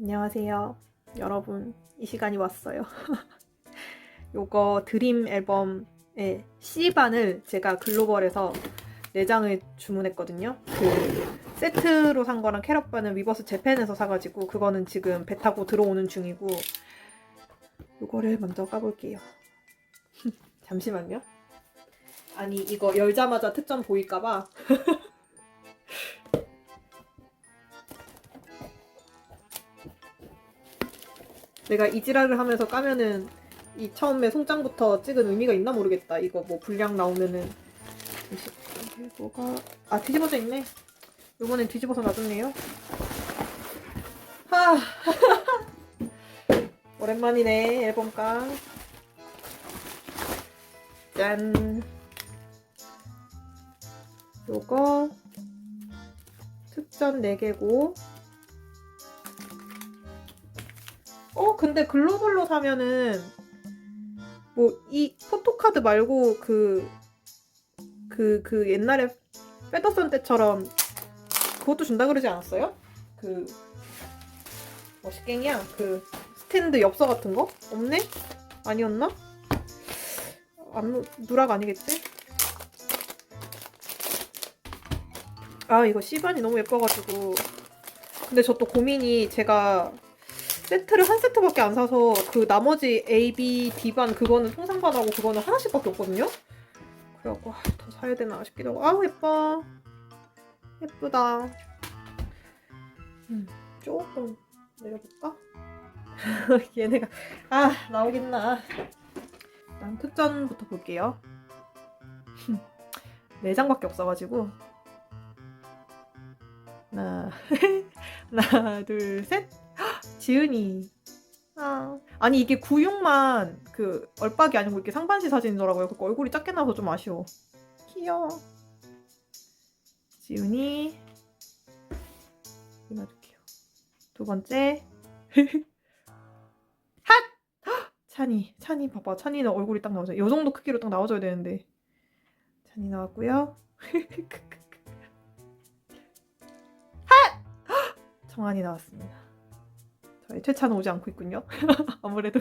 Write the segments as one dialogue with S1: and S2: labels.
S1: 안녕하세요. 여러분, 이 시간이 왔어요. 요거 드림 앨범의 C반을 제가 글로벌에서 4장을 주문했거든요. 그 세트로 산 거랑 캐럿반은 위버스 재팬에서 사가지고 그거는 지금 배 타고 들어오는 중이고 요거를 먼저 까볼게요. 잠시만요. 아니 이거 열자마자 특전 보일까봐 내가 이 지랄을 하면서 까면은 이 처음에 송장부터 찍은 의미가 있나 모르겠다. 이거 뭐 분량 나오면은 뭐가 아 뒤집어져 있네. 요번엔 뒤집어서 놔뒀네요. 하 오랜만이네 앨범가. 짠. 요거 특전 4개고 어, 근데 글로벌로 사면은 뭐 이 포토카드 말고 그 그 그 옛날에 페더슨 때처럼 그것도 준다 그러지 않았어요? 그 멋있갱이야 그 스탠드 엽서 같은 거 없네? 아니었나? 안 누락 아니겠지? 아 이거 C반이 너무 예뻐가지고 근데 저 또 고민이 제가 세트를 한 세트밖에 안 사서 그 나머지 A, B, D반 그거는 통상반하고 그거는 하나씩밖에 없거든요? 그래갖고 아, 더 사야 되나 싶기도 하고. 아우 예뻐. 예쁘다. 음, 조금 내려볼까? 얘네가 아 나오겠나. 일단 특전부터 볼게요. 4장밖에 없어가지고. 하나 하나 둘셋 지은이. 아. 아니 이게 96만 그 얼박이 아니고 이렇게 상반시 사진이더라고요. 그 얼굴이 작게 나와서 좀 아쉬워. 귀여워. 지은이. 이놔둘게요. 두 번째. 핫! 헉! 찬이. 찬이 봐봐. 찬이는 얼굴이 딱 나오죠. 요 정도 크기로 딱 나와줘야 되는데. 찬이 나왔고요. 핫! 헉! 정한이 나왔습니다. 저희 최차는 오지 않고 있군요. 아무래도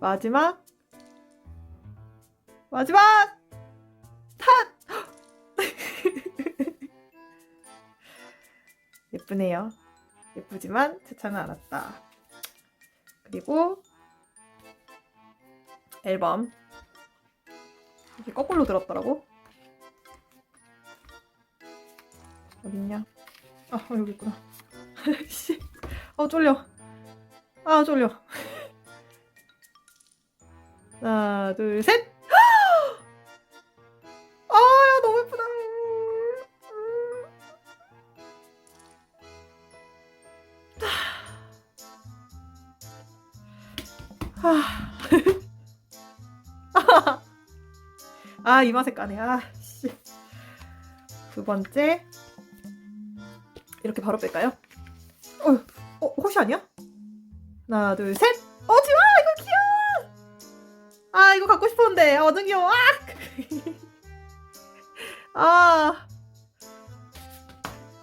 S1: 마지막 마지막 탓 예쁘네요. 예쁘지만 최차는 안 왔다. 그리고 앨범 이게 거꾸로 들었더라고. 어딨냐? 아 여기 있구나. 씨. 어 쫄려. 아 쫄려. 하나 둘 셋. 아야 너무 예쁘다. 아, 이 맛에 까네. 아, 씨. 두 번째. 이렇게 바로 뺄까요? 어, 어, 혹시 아니야? 하나, 둘, 셋! 어, 지마! 이거 귀여워! 아, 이거 갖고 싶었는데. 아, 완전 귀여워. 아! 아.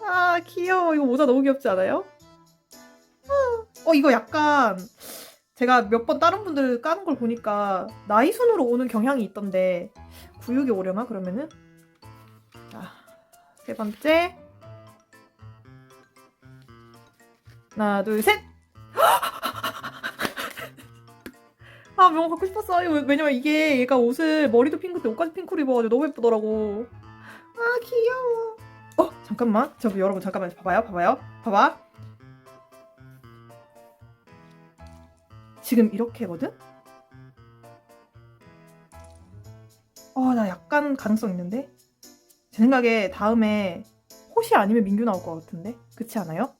S1: 아, 귀여워. 이거 모자 너무 귀엽지 않아요? 어, 이거 약간 제가 몇 번 다른 분들 까는 걸 보니까 나이 순으로 오는 경향이 있던데 구육이 오려나 그러면은? 자, 세 번째. 하나, 둘, 셋! 아, 명호 갖고 싶었어. 이거 왜- 왜냐면 이게 얘가 옷을 머리도 핑크인데 옷까지 핑크로 입어가지고 너무 예쁘더라고. 아, 귀여워. 어, 잠깐만. 저 여러분 잠깐만 봐봐요. 봐봐요. 봐봐. 지금 이렇게거든? 어, 나 약간 가능성 있는데? 제 생각에 다음에 호시 아니면 민규 나올 것 같은데? 그렇지 않아요?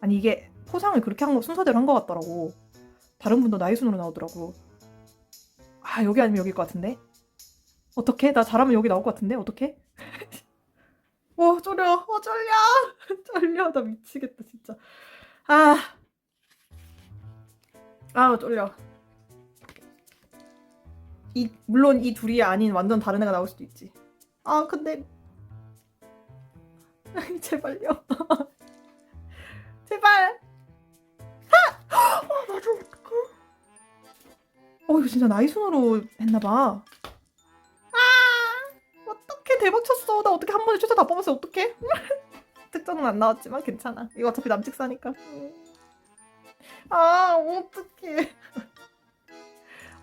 S1: 아니 이게 포상을 그렇게 한 거 순서대로 한 것 같더라고. 다른 분도 나이 순으로 나오더라고. 아 여기 아니면 여기일 것 같은데? 어떻게? 나 잘하면 여기 나올 것 같은데? 어떻게? 어 쫄려. 어 쫄려. 쫄려. 나 미치겠다 진짜. 아. 아 쫄려. 이 물론 이 둘이 아닌 완전 다른 애가 나올 수도 있지. 아 근데 제발요. 제발. 어 이거 진짜 나이 순으로 했나봐. 아 어떻게 대박 쳤어. 나 어떻게 한 번에 최저 다 뽑았어. 어떡해? 특전은 안 나왔지만 괜찮아. 이거 어차피 남직사니까. 아 어떡해.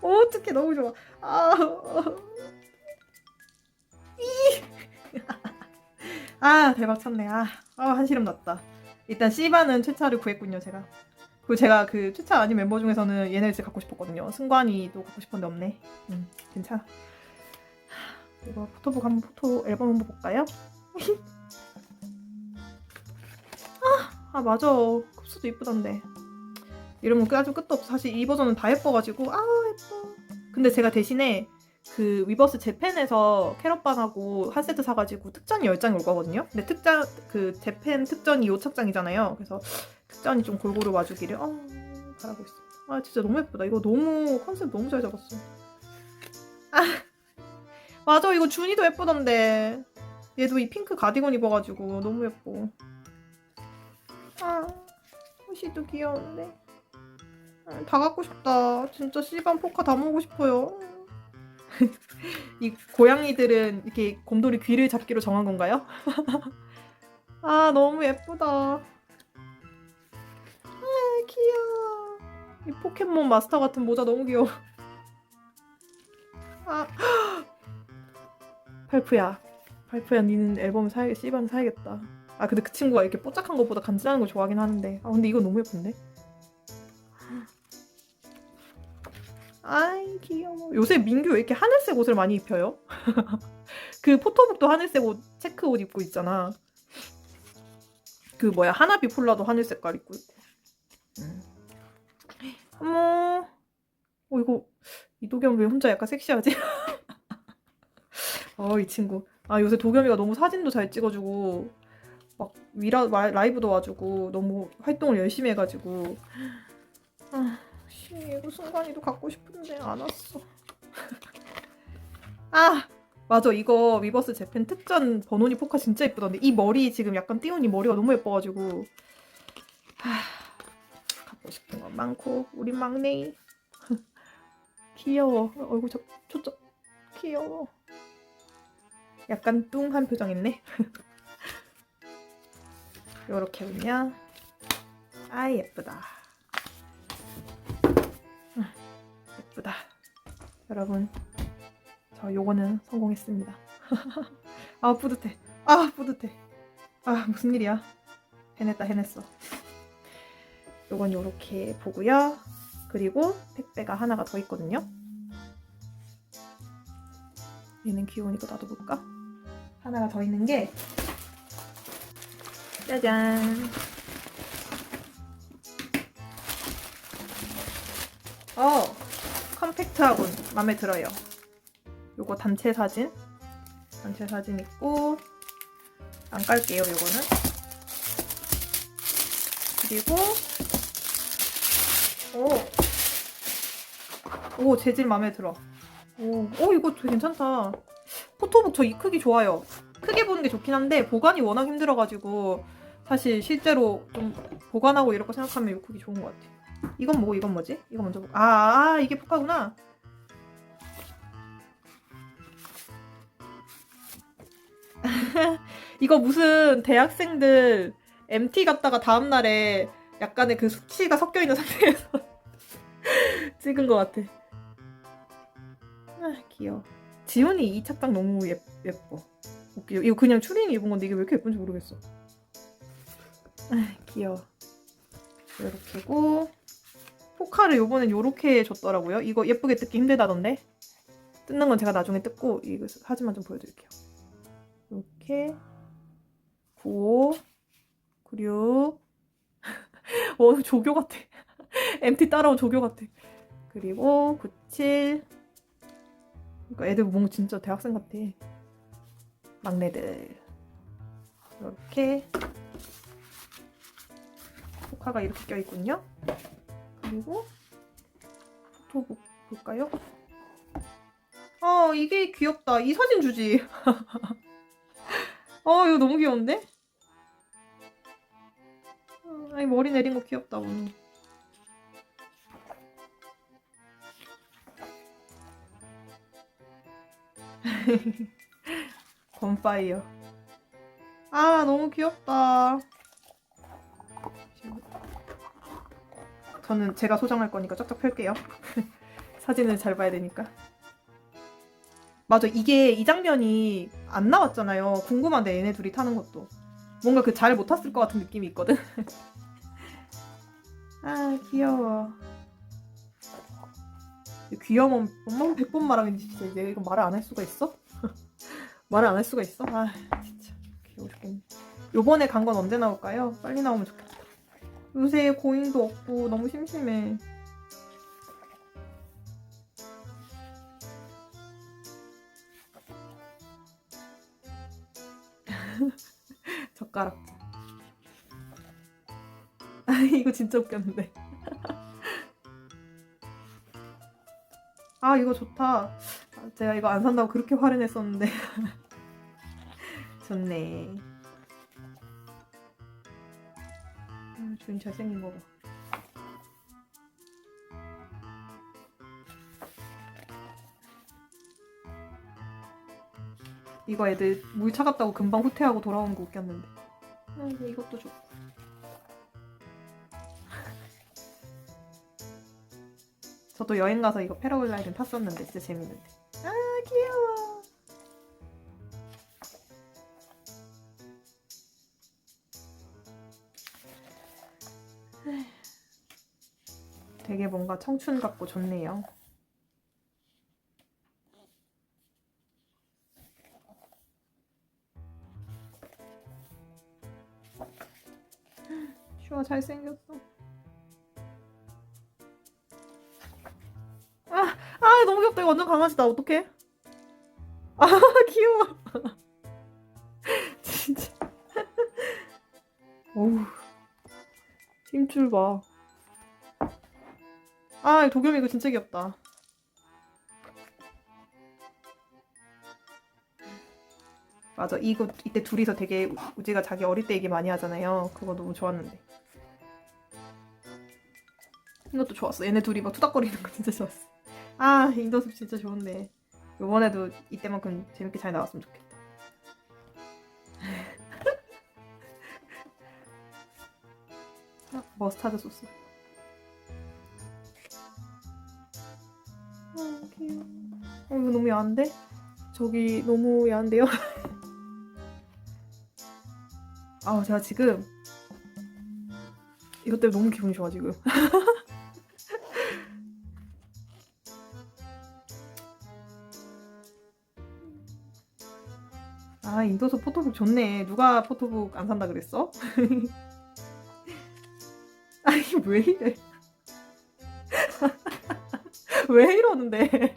S1: 어떡해 너무 좋아. 아. 이. 아 대박 쳤네. 아, 아 한시름 났다. 일단 C반은 최차를 구했군요 제가. 그리고 제가 그 최차 아닌 멤버 중에서는 얘네를 갖고 싶었거든요. 승관이도 갖고 싶었는데 없네. 음 괜찮아. 하, 이거 포토북 한번 포토 앨범 한번 볼까요? 아, 아 맞아. kup스도 이쁘던데. 이런 건 아주 끝도 없어. 사실 이 버전은 다 예뻐가지고 아 예뻐. 근데 제가 대신에 그 위버스 재팬에서 캐럿반하고 한 세트 사가지고 특전이 10장이 올 거거든요. 근데 특장 그 재팬 특전이 5착장이잖아요. 그래서 특전이 좀 골고루 와주기를 어, 바라고 있어. 아 진짜 너무 예쁘다. 이거 너무 컨셉 너무 잘 잡았어. 아 맞아 이거 준이도 예쁘던데. 얘도 이 핑크 가디건 입어가지고 너무 예뻐. 아 옷이도 귀여운데. 아, 다 갖고 싶다. 진짜 씨반 포카 다 모으고 싶어요. 이 고양이들은 이렇게 곰돌이 귀를 잡기로 정한 건가요? 아 너무 예쁘다. 이 포켓몬 마스터 같은 모자 너무 귀여워. 아 발프야, 발프야, 니는 앨범 사야 씨반 사야겠다. 아 근데 그 친구가 이렇게 뽀짝한 것보다 간지나는 걸 좋아하긴 하는데 아 근데 이거 너무 예쁜데? 아이 귀여워. 요새 민규 왜 이렇게 하늘색 옷을 많이 입혀요? 그 포토북도 하늘색 옷 체크 옷 입고 있잖아. 그 뭐야 하나비 폴라도 하늘 색깔 입고. 어머. 어 이거 이도겸 왜 혼자 약간 섹시하지? 어 이 친구. 아 요새 도겸이가 너무 사진도 잘 찍어주고 막 위라 와- 라이브도 와주고 너무 활동을 열심히 해가지고. 아. 씨, 이거 순간이도 갖고 싶은데 안 왔어. 아, 맞아. 이거 위버스 재팬 특전 버논이 포카 진짜 예쁘던데. 이 머리 지금 약간 이 머리가 너무 예뻐가지고. 하, 많고 우리 막내 귀여워. 얼굴 저 초점 귀여워. 약간 뚱한 표정 있네. 요렇게 보면 아 예쁘다. 예쁘다. 여러분, 저 요거는 성공했습니다. 아, 뿌듯해. 아, 뿌듯해. 아, 무슨 일이야. 해냈다, 해냈어. 요건 요렇게 보고요. 그리고 택배가 하나가 더 있거든요. 얘는 귀여우니까 나도 볼까? 하나가 더 있는 게 짜잔. 어, 컴팩트하군. 마음에 들어요. 요거 단체 사진. 단체 사진 있고, 안 깔게요, 요거는. 그리고, 오. 오, 재질 마음에 들어. 오, 오, 이거 되게 괜찮다. 포토북 저 이 크기 좋아요. 크게 보는 게 좋긴 한데, 보관이 워낙 힘들어가지고, 사실 실제로 좀 보관하고 이렇게 생각하면 이 크기 좋은 것 같아. 이건 뭐고 이건 뭐지? 이거 먼저 볼. 아, 아 이게 포카구나. 이거 무슨 대학생들 MT 갔다가 다음 날에 약간의 그 숙취가 섞여 있는 상태에서 찍은 것 같아. 아 귀여워. 지훈이 이 착장 너무 예, 예뻐. 웃겨. 이거 그냥 추리닝 입은 건데 이게 왜 이렇게 예쁜지 모르겠어. 아 귀여워. 이렇게고 포카를 요번엔 요렇게 줬더라고요. 이거 예쁘게 뜯기 힘들다던데. 뜯는 건 제가 나중에 뜯고 이거 사진만 좀 보여드릴게요. 이렇게 95 96 어 조교 같아. MT 따라온 조교 같아. 그리고 97 그러니까 애들 뭔가 진짜 대학생 같아. 막내들 이렇게 포카가 이렇게 껴있군요. 그리고 포토북 볼까요? 어 이게 귀엽다. 이 사진 주지. 어 이거 너무 귀여운데? 어, 아니 머리 내린 거 귀엽다 오늘. 범파이어. 아, 너무 귀엽다. 저는 제가 소장할 거니까 쫙쫙 펼게요. 사진을 잘 봐야 되니까. 맞아, 이게 이 장면이 안 나왔잖아요. 궁금한데 얘네 둘이 타는 것도. 뭔가 그 잘 못 탔을 것 같은 느낌이 있거든. 아, 귀여워. 귀여운 엄마? 백번 말하면 진짜 내가 이거 말을 안 할 수가 있어? 말을 안 할 수가 있어? 아 진짜. 귀여워 죽겠네. 요번에 간 건 언제 나올까요? 빨리 나오면 좋겠다. 요새 고잉도 없고 너무 심심해. 젓가락. 아 이거 진짜 웃겼는데 아 이거 좋다. 아, 제가 이거 안 산다고 그렇게 화를 냈었는데. 좋네. 아, 주인 잘생긴 거 봐. 이거 애들 물 차갑다고 금방 후퇴하고 돌아오는 거 웃겼는데. 아, 이것도 좋고 저도 여행 가서 이거 패러글라이딩 탔었는데 진짜 재밌는데. 아 귀여워. 되게 뭔가 청춘 같고 좋네요. 슈아 잘생겼어. 아 이거 완전 강아지다 어떡해? 아 귀여워. 진짜. 어우. 힘줄 봐 아 도겸이 이거 진짜 귀엽다. 맞아. 이거 이때 둘이서 되게 우지가 자기 어릴 때 얘기 많이 하잖아요. 그거 너무 좋았는데. 이것도 좋았어. 얘네 둘이 막 투닥거리는 거 진짜 좋았어 아 인더숲 진짜 좋은데. 이번에도 이때만큼 재밌게 잘 나왔으면 좋겠다. 아, 머스타드 소스. 아 귀여워. 어 이거 너무 야한데? 저기 너무 야한데요? 아 제가 지금 이것 때문에 너무 기분이 좋아 지금 인도서 포토북 좋네. 누가 포토북 안 산다 그랬어? 아니 왜 이래? 왜 이러는데?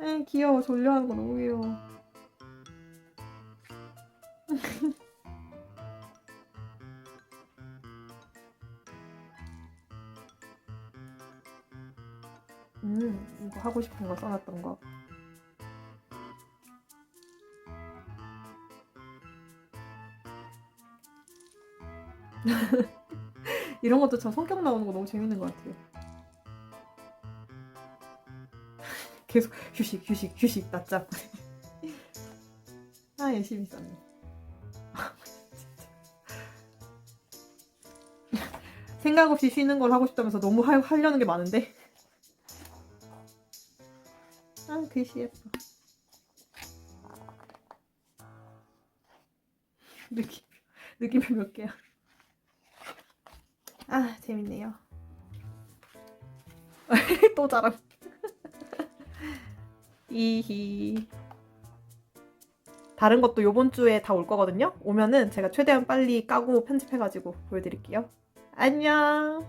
S1: 에 귀여워 졸려하는 거 너무 귀여워. 음 이거 하고 싶은 거 써놨던 거. 이런 것도 참 성격 나오는 거 너무 재밌는 것 같아요. 계속 휴식, 휴식, 휴식, 낮잠. 아, 열심히 썼네. 생각 없이 쉬는 걸 하고 싶다면서 너무 하, 하려는 게 많은데. 아, 글씨 예뻐. 느낌, 느낌이 몇 개야. 아 재밌네요. 또 자랑. 이히. 다른 것도 요번 주에 다 올 거거든요. 오면은 제가 최대한 빨리 까고 편집해가지고 보여드릴게요. 안녕.